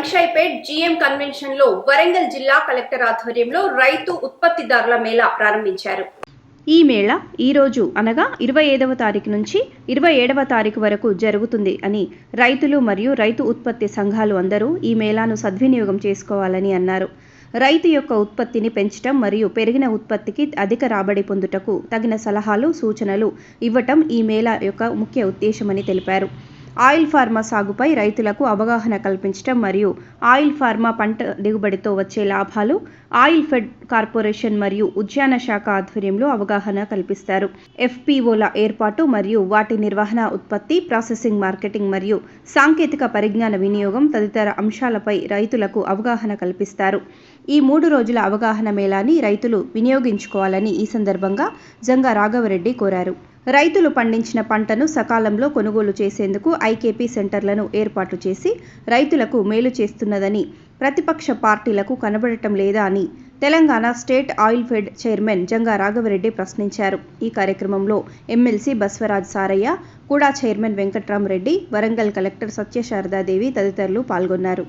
బిషైపేట్ GM కన్వెన్షన్లో Warangal జిల్లా collector ఆధ్వర్యంలో రైతు ఉత్పత్తిదారుల మేళా ప్రారంభించారు. ఈ మేళ ఈరోజు అనగా ఇరవై ఐదవ తారీఖు నుంచి ఇరవై ఏడవ తారీఖు వరకు జరుగుతుంది అని రైతులు మరియు రైతు ఉత్పత్తి సంఘాలు అందరూ ఈ మేళాను సద్వినియోగం చేసుకోవాలని అన్నారు. రైతు యొక్క ఉత్పత్తిని పెంచటం మరియు పెరిగిన ఉత్పత్తికి అధిక రాబడి పొందుటకు తగిన సలహాలు సూచనలు ఇవ్వటం ఈ మేళా యొక్క ముఖ్య ఉద్దేశమని తెలిపారు. ఆయిల్ ఫార్మా సాగుపై రైతులకు అవగాహన కల్పించడం మరియు ఆయిల్ ఫార్మా పంట దిగుబడితో వచ్చే లాభాలు ఆయిల్ ఫెడ్ కార్పొరేషన్ మరియు ఉద్యాన శాఖ ఆధ్వర్యంలో అవగాహన కల్పిస్తారు. ఎఫ్పిఓల ఏర్పాటు మరియు వాటి నిర్వహణ ఉత్పత్తి ప్రాసెసింగ్ మార్కెటింగ్ మరియు సాంకేతిక పరిజ్ఞాన వినియోగం తదితర అంశాలపై రైతులకు అవగాహన కల్పిస్తారు. ఈ మూడు రోజుల అవగాహన మేళాని రైతులు వినియోగించుకోవాలని ఈ సందర్భంగా జంగా రాఘవరెడ్డి కోరారు. రైతులు పండించిన పంటను సకాలంలో కొనుగోలు చేసేందుకు ఐకేపీ సెంటర్లను ఏర్పాటు చేసి రైతులకు మేలు చేస్తున్నదని ప్రతిపక్ష పార్టీలకు కనబడటం లేదా అని Telangana state oil fed chairman Janga Raghavareddy ప్రశ్నించారు. ఈ కార్యక్రమంలో ఎమ్మెల్సీ బస్వరాజ్ సారయ్య కూడా చైర్మన్ వెంకట్రామరెడ్డి వరంగల్ కలెక్టర్ సత్యశారదాదేవి తదితరులు పాల్గొన్నారు.